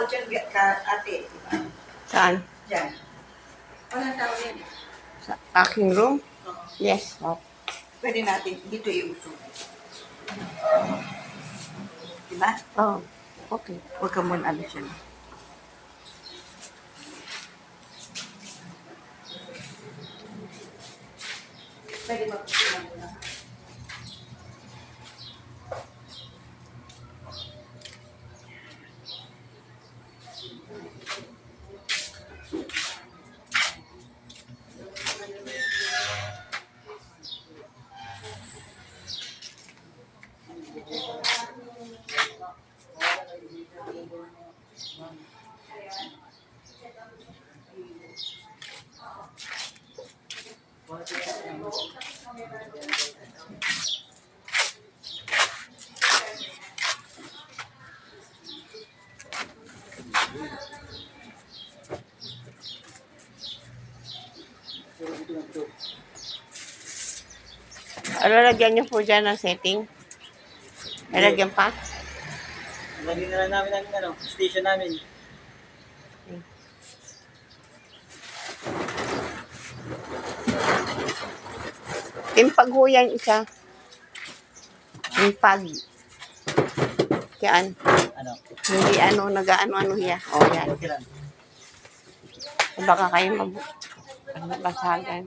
tao dyan, ka, ate. Diba? Saan? Dyan. Walang tao yan. Sa aking room? Oo. Yes. Oh. Pwede natin dito iusog. Diba? oh. Okay. Huwag ka muna ano siya. Pwede magpapalala muna. Ano lagyan niyo po dyan ng setting? Lalagyan pa? Lagi na lang namin ang ano, station namin. Timpag ho yan isa. Timpag. Yan. Ano, Hindi ano, nag-ano-ano hiya. O yan. okay lang. Baka kayo mag... Ano, basagan.